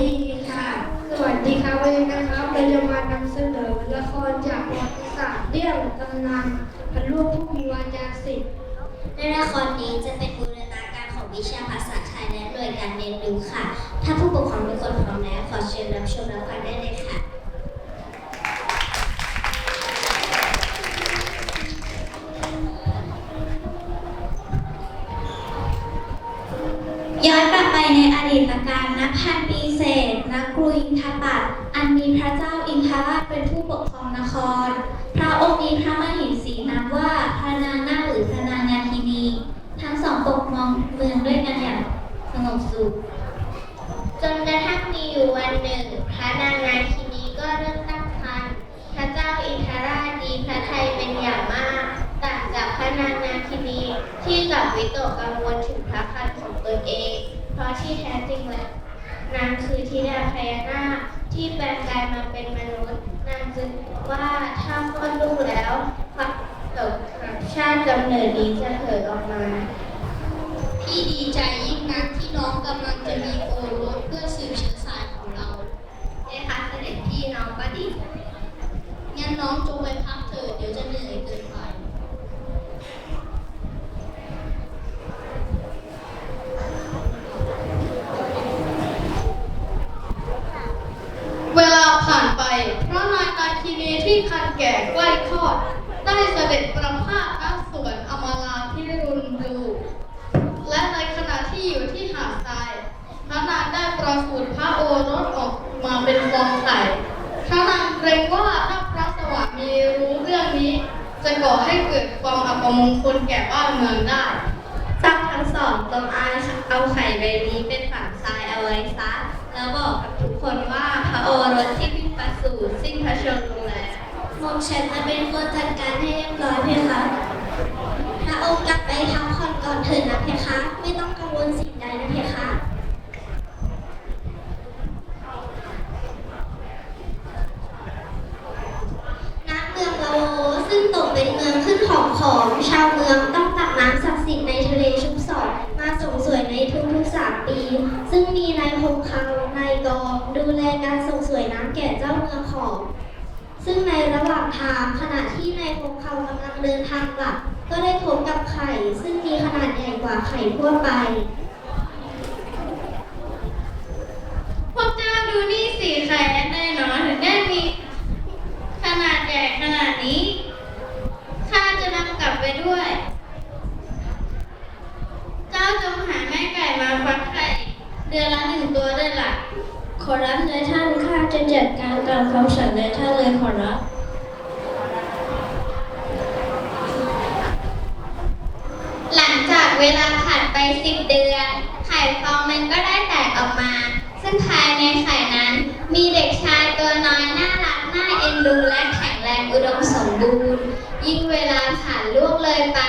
ดีค่ะ สวัสดีครับวันนี้นะครับเราจะมานำเสนอละครจากประวัติศาสตร์เรื่องตำนานพระลูกผู้มีวาจาสิทธิ์ในละครนี้จะเป็นบูรณาการของวิชาภาษาไทยและหน่วยการเรียนรู้ค่ะ ถ้าผู้ปกครองทุกคนพร้อมแล้วขอเชิญรับชมรับฟังได้ จนกระทั่งมีอยู่วันหนึ่ง พระนางนาคินีก็เริ่มตั้งครรภ์พระเจ้าอินทราชดีพระทัยเป็นอย่างมาก ต่างจากพระนางนาคินีที่กลับวิตกกังวลถึงพระครรภ์ของตนเอง เพราะที่แท้จริงแล้วนางคือธิดาพญานาคที่แปลงกายมาเป็นมนุษย์ นางจึงว่าถ้าคลอดลูกแล้วความตกกับชาติกำเนิดนี้จะเผยออกมา พี่ดีใจยิ่งนักที่น้องกำลังจะมีโอรส น้องจงไปพักเถิดเดี๋ยวจะเหนื่อยเกินไป เวลาผ่านไปพระนายตาคีนีที่คันแก่ใกล้คลอด ได้เสด็จประพาสณสวนอมาราที่รุนรู และในขณะที่อยู่ที่หาดทราย พระนางได้ประสูติพระโอรสออกมาเป็นฟองไข่ พระนางเกรงว่าถ้าพระสวามีรู้เรื่องนี้ จะ ก่อให้เกิดความอัปมงคลแก่บ้านเมืองได้เจ้าทั้งสองจงอาเอาไข่ใบนี้เป็นฝังทรายเอาไว้ซะ แล้วบอกกับทุกคนว่าพระโอรสที่เพิ่งประสูติสิ้นพระชนม์ลงแล้วหม่อมฉันจะเป็นคนจัดการให้เรียบร้อยเพคะพระองค์กลับไปพักผ่อนก่อนเถิดนะเพคะ ไม่ต้องกังวลสิ่งใดนะเพคะ ณเมืองลาโวซึ่งตกเป็นเมืองขึ้นของของชาวเมืองต้องตักน้ำศักดิ์สิทธิ์ในทะเลชุบสอดมาส่งสวยในทุกๆสามปี ซึ่งมีนายพงคังนายกองดูแลการส่งสวยน้ำแก่เจ้าเมืองของ ซึ่งในระหว่างทางขณะที่นายพงคังกำลัง เดินทางกลับ ก็ได้พบกับไข่ ซึ่งมีขนาดใหญ่กว่าไข่ทั่วไป พวกเจ้าดูนี่สิไข่อันใดหนอถึงได้มีขนาดใหญ่ขนาดนี้ข้าจะนำกลับไปด้วย เจ้าจงหาแม่ไก่มาฟักไข่ เดือนละหนึ่งตัวได้หลักขอรับนายท่านข้าจะจัดการตามคำสั่งนายท่านเลยขอรับ หลังจาก เวลาผ่านไปสิบเดือน ไข่ฟองมันก็ได้แตกออกมา ซึ่งภายในไข่นั้น มีเด็กชายตัวน้อยน่ารักน่าเอ็นดูและแข็งแรงอุดมสมบูรณ์ ยิ่งเวลาผ่านล่วงเลยไป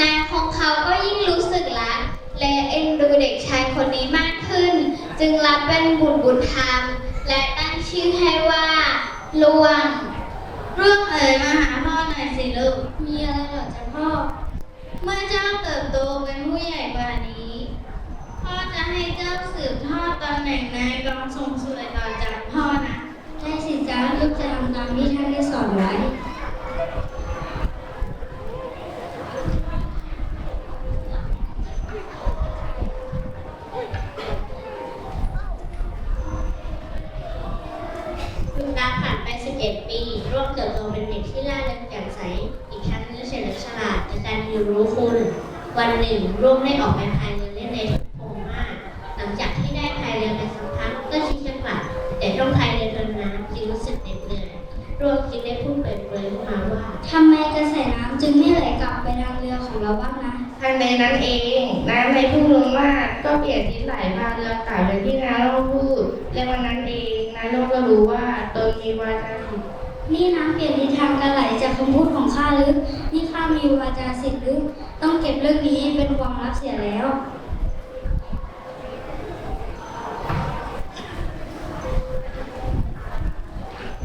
นายคงเขาก็ยิ่งรู้สึกรักและเอ็นดูเด็กชายคนนี้มากขึ้น จึงรับเป็นบุตรบุญธรรม และตั้งชื่อให้ว่าล่วงร่วงเอ๋ยมาหาพ่อหน่อยสิลูกมีอะไรหรอจ๊ะ เมื่อเจ้าเติบโตเป็นผู้ใหญ่กว่านี้ พ่อจะให้เจ้าสืบทอดตำแหน่งนายกองทรงสวยต่อจากพ่อนะ ได้สิจ้าลูกจะทำตามที่ท่านได้สอนไว้ วันหนึ่งร่วงได้ออกไปพายเรือเล่นในทุ่งโพรงมากหลังจากที่ได้พายเรือไปสักพักก็คิดจะกลับแต่ต้องพายเรือทนน้ำจึงรู้สึกเหน็ดเหนื่อยร่วงจึงได้พูดเปรยๆขึ้นมาว่าทำไมกระแสน้ำจึงไม่ไหลกลับไปทางเรือของเราบ้างนะทันใดนั้นเองน้ำในทุ่งลงมากก็เปลี่ยนทิศไหลพาเรือกลับไปที่นาโลกพูดและวันนั้นเองนาโลกก็รู้ว่าตนมีวาจาสิทธิ์ นี่น้ำเปลี่ยนทิศทางการไหลจากคำพูดของข้าหรือ นี่ข้ามีวาจาสิทธิ์หรือ ต้องเก็บเรื่องนี้เป็นความลับเสียแล้ว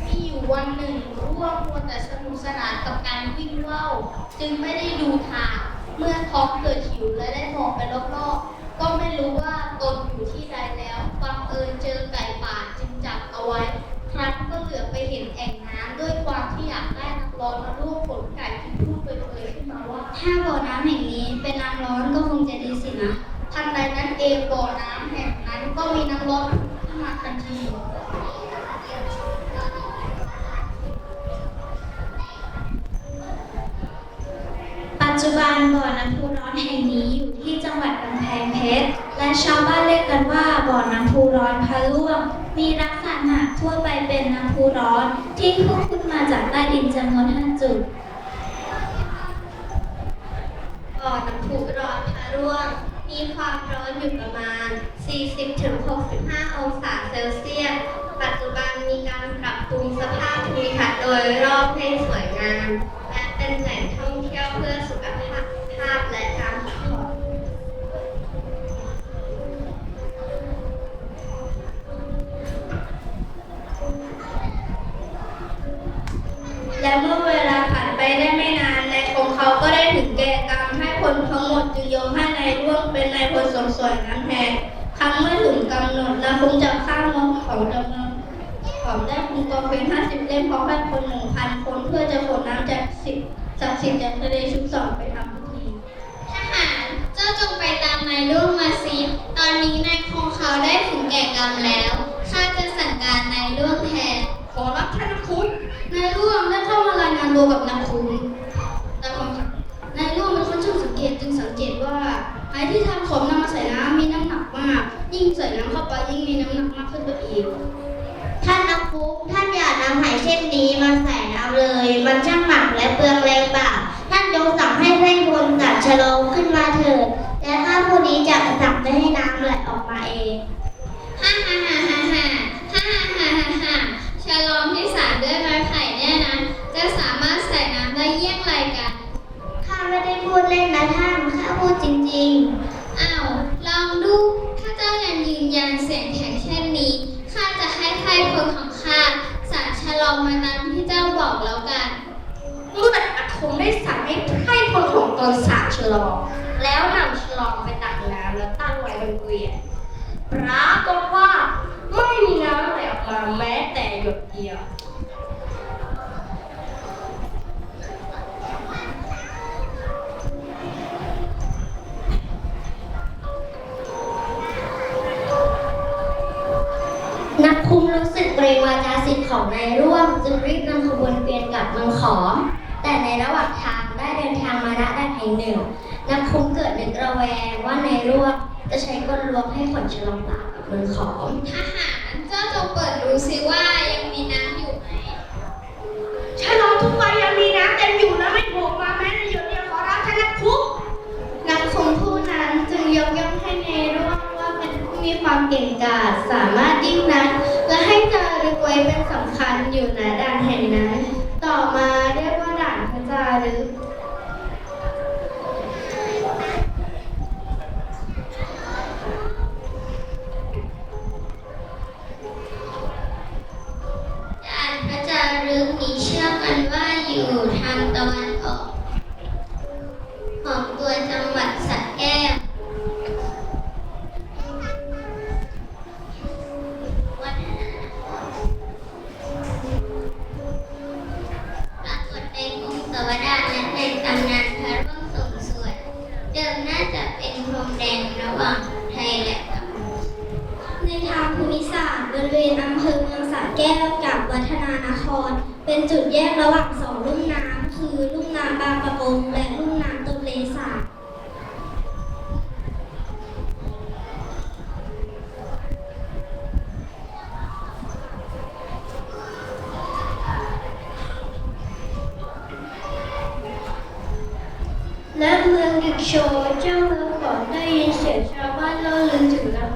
มีอยู่วันหนึ่งร่วงมัวแต่สนุกสนานกับการวิ่งว่าวจึงไม่ได้ดูทาง เมื่อท้องเกิดหิวและได้มองไปรอบๆ ก็ไม่รู้ว่าตนอยู่ที่ใดแล้ว บังเอิญเจอไก่ป่าจึงจับเอาไว้ ครั้นก็เหลือไปเห็นแอ่ง ด้วยความที่อยากได้น้ำร้อนมาลวกผลไก่ที่พูดเปรยๆขึ้นมาว่า ถ้าบ่อน้ำแห่งนี้เป็นน้ำร้อนก็คงจะดีสินะทันใดนั้นเองบ่อน้ำแห่งนั้นก็มีน้ำร้อนขึ้นมาทันทีปัจจุบันบ่อน้ำพุร้อนแห่งนี้อยู่ที่จังหวัดกำแพงเพชรและชาวบ้านเรียกกันว่าบ่อน้ำพุร้อนพระร่วงมีลักษณะทั่วไปเป็นน้ำพุร้อนที่พุ่งขึ้น มาจากใต้ดินจำนวนห้าจุดบ่อน้ำพุร้อนพระร่วง มีความร้อนอยู่ประมาณ 40-65 องศาเซลเซียส ปัจจุบันมีการปรับปรุงสภาพภูมิทัศน์โดยรอบให้สวยงาม และเป็นแหล่ง เขาก็ได้ถึงแก่กรรมให้คนทั้งหมดจึงยกให้นายร่วงเป็นนายพลสมสวยน้ำแทนครั้งเมื่อถึงกำหนดนาคงจะข้ามมองของจำนวนของได้คุมกองเป็นห้าสิบเล่มพร้อมให้คนหนึ่งพันคนเพื่อจะขนน้ำจากสิบจากสิบจากทะเลชุบสองไปทำพิธีทหารเจ้าจงไปตามนายร่วงมาสิตอนนี้นายคงเขาได้ถึงแก่กรรมแล้วข้าจะสั่งการนายร่วงแทนขอรับท่านคุณนายร่วงได้เข้ามารายงานตัวกับนางคุณ ลองมาตามที่เจ้าบอกแล้วกันเมื่ออาคมได้สั่งให้ให้พลของตนสาดฉลอง แล้วนำฉลองไปตักน้ำแล้วตั้งไว้บนเกวียนปรากฏว่าไม่มีน้ำไหลออกมาแม้แต่หยดเดียว รู้สึกเกรงวาจาสิทธิ์ของนายร่วม จึงรีบนำขบวนเกวียนกลับเมืองขอม แต่ในระหว่างทางได้เดินทางมาณด้านแห่งหนึ่งนักคุมเกิดนึกระแวงว่านายร่วมจะใช้กลลวงให้ขนฉลองปากกับเมืองขอมทหารเจ้าจงเปิดดูสิว่ายังมีน้ำอยู่ไหมฉลองทุกวันยังมีน้ำเต็มอยู่และไม่โผล่มาแม้แต่หยดเดียวขอรับท่านนักคุกนักคมผู้นั้นจึงยกย่องให้ในร่วงว่าเป็นผู้มีความเก่งกาจสามารถยิ่งนัก และให้จารึกไว้เป็นสำคัญอยู่ณด่านแห่งนั้น ต่อมาเรียกว่าด่านพระจารึก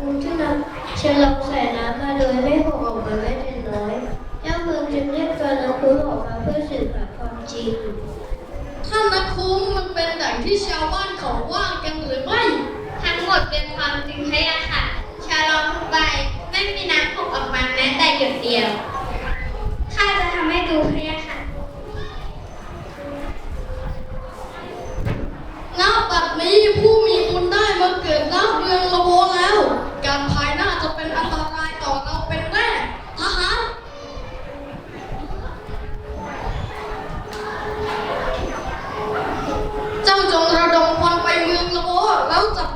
ปูที่นำเชลลงใส่น้ำมาเลยไม่โห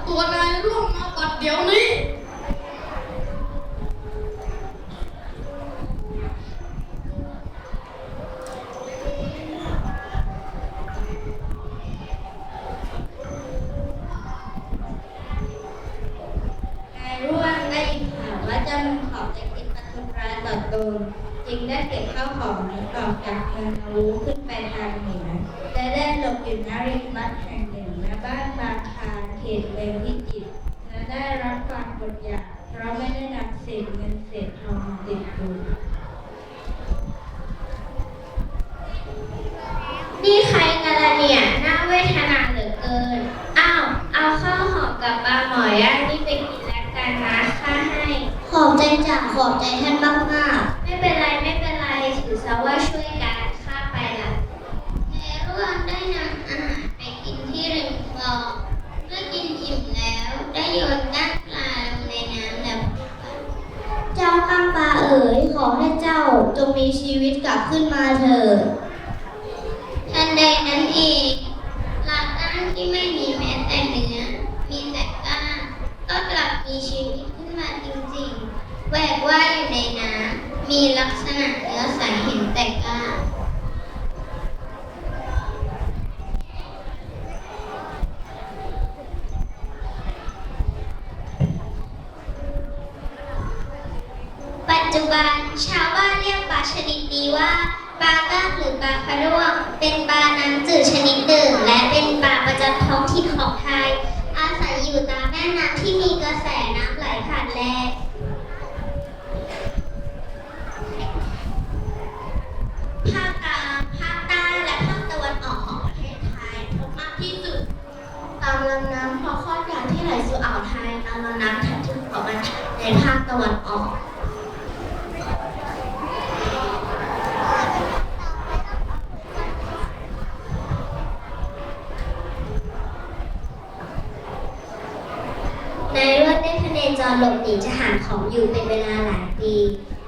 ตัวนาย ข้าวหอมกับปลาหมอย่างนี่ไปกินแล้วกันนะข้าให้ ขอบใจจ้ะขอบใจท่านมากมากไม่เป็นไรไม่เป็นไรถือซะว่าช่วยกันข้าไปละในร่วงได้นำอาหารไปกินที่ริมคลองเมื่อกินอิ่มแล้วได้โยนก้างปลาลงในน้ำแล้วเจ้าก้างปลาเอ๋ยขอให้เจ้าจงมีชีวิตกลับขึ้นมาเถิด จจุบันชาวบ้านเรียกปลาชนิดนี้ว่าปลาก้าหรือปลาคาร่วง เป็นปลาน้ำจืดชนิดหนึ่ง และเป็นปลาประจำท้องถิ่นของไทย อาศัยอยู่ตามแม่น้ำที่มีกระแสน้ำไหลผ่านแลภาคกลางภาคใต้และภาคตะวันออกของประเทศไทยพบมากที่สุด ตามลำน้ำพอข้อการที่ไหลสู่อ่าวไทย ตามลำน้ำถัดถึงออกมาในภาคตะวันออก นจรหลบหนีทหารของอยู่เป็นเวลาหลายปี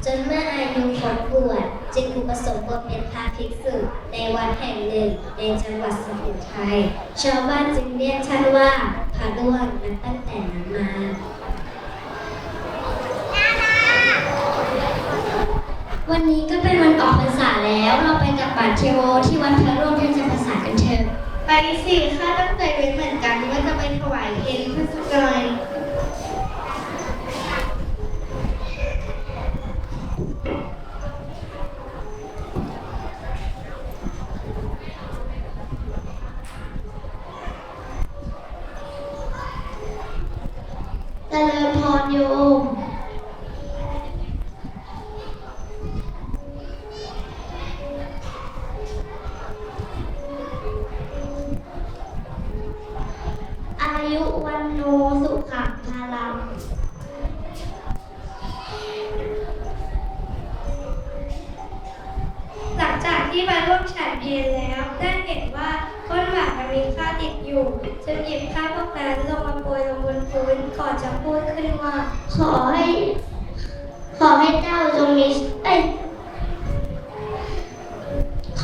จนเมื่ออายุครบบวชจึงอุปสมบทเป็นพระภิกษุในวัดแห่งหนึ่งในจังหวัดสุโขทัยชาวบ้านจึงเรียกท่านว่าพระด้วงนับตั้งแต่นั้นมาวันนี้ก็เป็นวันออกพรรษาแล้ว เราไปกับบาทเทโวที่วัดพระร่วงท่จำพรรษากันเถอะไปสิข้าตั้งใจไว้เหมือนกันว่าจะไปถวายเพลพระสุกร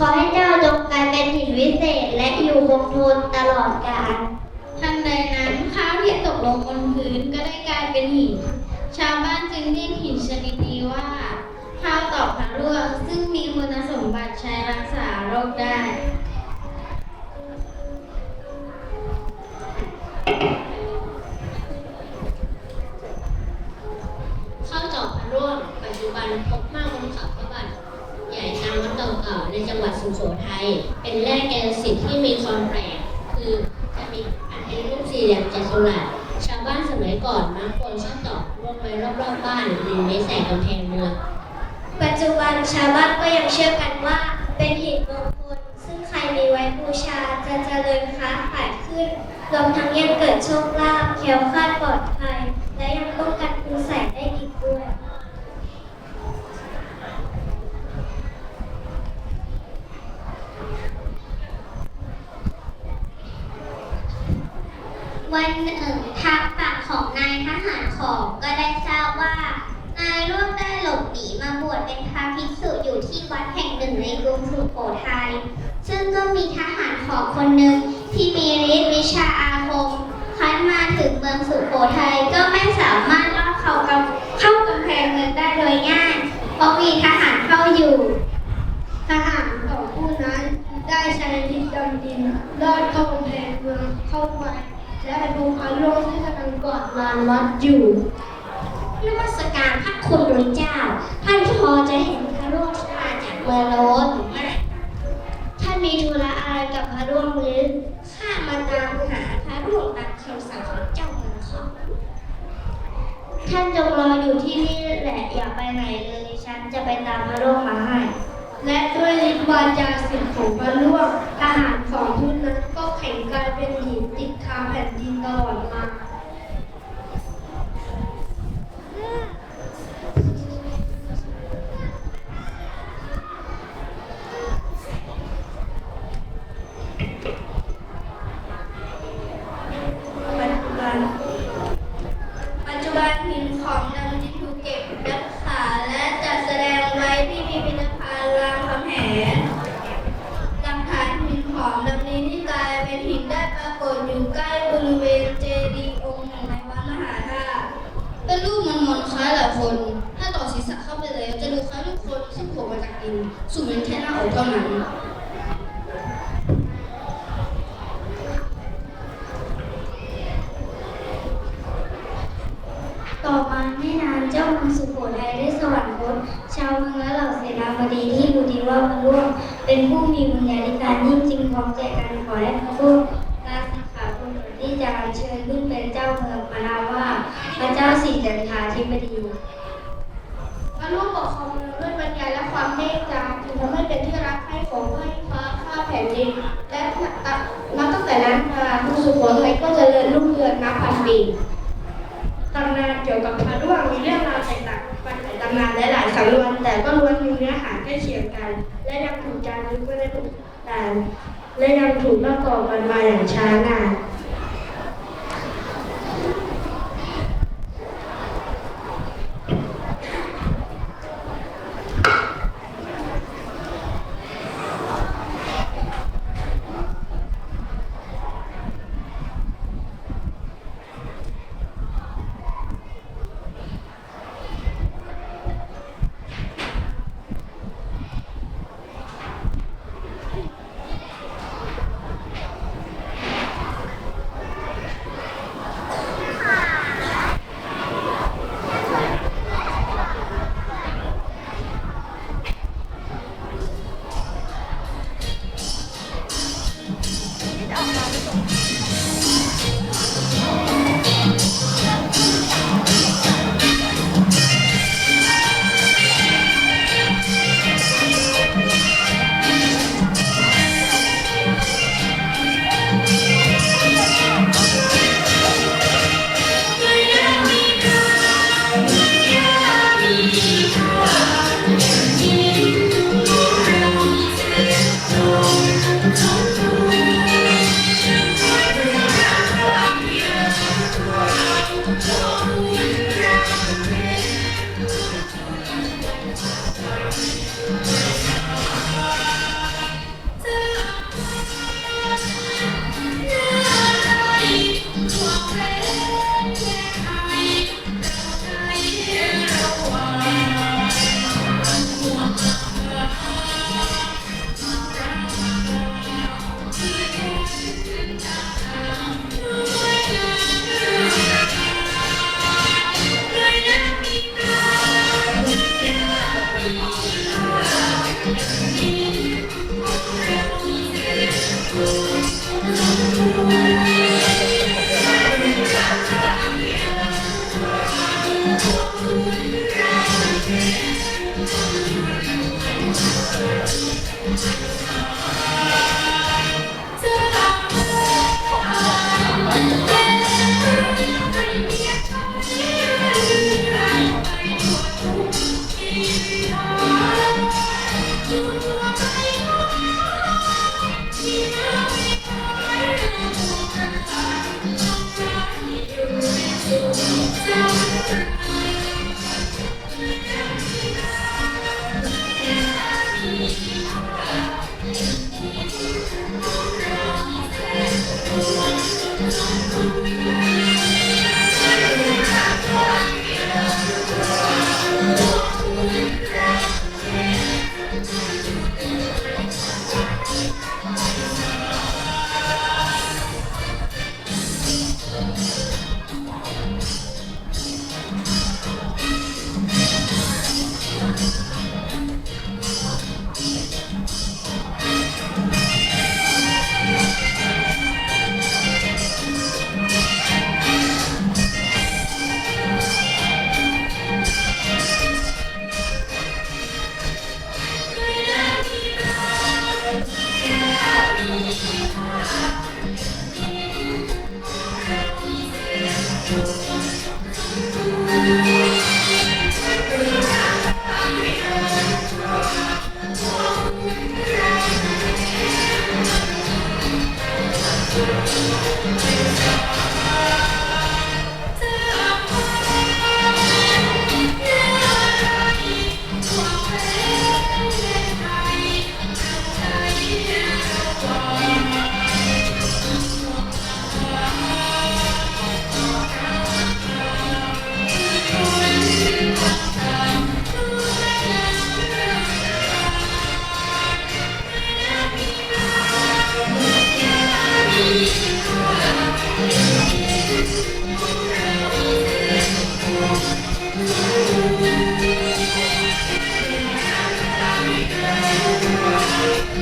ขอให้เจ้าจงกลายเป็นหินวิเศษและอยู่คงทนตลอดกาลทันใดนั้นข้าวที่ตกลงบนพื้นก็ได้กลายเป็นหิน ชาวบ้านจึงเรียกหินชนิดนี้ว่าข้าวตอกพระร่วงซึ่งมีคุณสมบัติใช้รักษาโรคได้ จังหวัดสุโขทัยเป็นแร่แกนสิทธิ์ที่มีความแปลกคือจะมีอันเป็นรูปสี่เหลี่ยมจัตุรัสชาวบ้านสมัยก่อนมักควรข้าวตอกร่วงไว้รอบๆบ้านหรือในแสงกำแพงเมืองปัจจุบันชาวบ้านก็ยังเชื่อกันว่าเป็นหินมงคลซึ่งใครมีไว้บูชาจะเจริญค้าขายขึ้นรวมทั้งยังเกิดโชคลาภแคล้วคลาดปลอดภัย วันหนึ่งทางฝั่งของนายทหารของก็ได้ทราบว่า นายร่วมได้หลบหนีมาบวชเป็นพระภิกษุอยู่ที่วัดแห่งหนึ่งในกรุงสุโขทัยซึ่งก็มีทหารของคนหนึ่งที่มีฤทธิ์วิชาอาคมครั้นมาถึงเมืองสุโขทัยก็ไม่สามารถลอดเขากำเข้ากำแพงเมืองได้โดยง่ายเพราะมีทหารเข้าอยู่ ทหารของผู้นั้นได้ใช้ดินดำดินลอดเข้ากำแพงเมืองเข้าไป และไปดูพระร่วงที่กำลังกอดลานวัดอยู่นมัสการพระคุณหลวงเจ้า ท่านพอจะเห็นพระร่วงที่มาจากเมืองโน้นหรือไม่ท่านมีธุระอะไรกับพระร่วงหรือข้ามาตามหาพระร่วงตามคำสั่งของเจ้าเมืองขอท่านจงรออยู่ที่นี่แหละอย่าไปไหนเลยฉันจะไปตามพระร่วงมาให้ และด้วยฤทธิ์วาจาสิทธิ์ของพระล่วทหารของทุนนั้นก็แข่งกลายเป็นหินติดคาแผ่นดินตลอดมา ต่อมาไม่นานเจ้าเมืองสุโขทัยได้สวรรคตชาวเมืองและเหล่าเสนาบดีที่รู้ดีว่าพระร่วงเป็นผู้มีบุญญาธิการยิ่งจึงพร้อมใจกันขอให้พระร่วงลาสิกขาบุญที่จะอัญเชิญขึ้นเป็นเจ้าเมืองมานาว่าพระเจ้าสิจันทาธิบดีพระลูกปกครองเมืองด้วยปัญญาและความเมตตาจึงทำให้เป็นที่รักใคร่ของให้ฟ้าข้าแผ่นดินและนับตั้งแต่นั้นมาทุกสุโขทัยก็เจริญรุ่งเรืองนับพันปี ตำนานเกี่ยวกับพระร่วงมีเรื่องราวแตกต่างกันหลายตำนานและหลายสำนวน แต่ก็ล้วนมีเนื้อหาใกล้เคียงกัน และยังถูกจารึกไว้ในตุกตานและยังถูกเล่าต่อกันมาอย่างช้านาน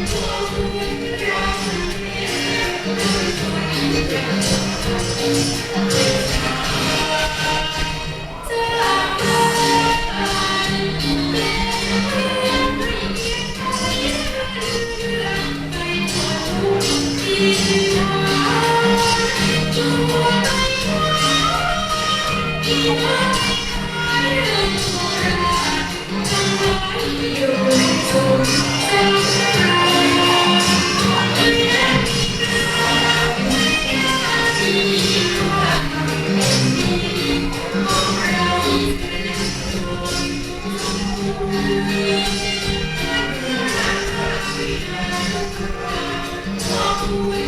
Yeah. จ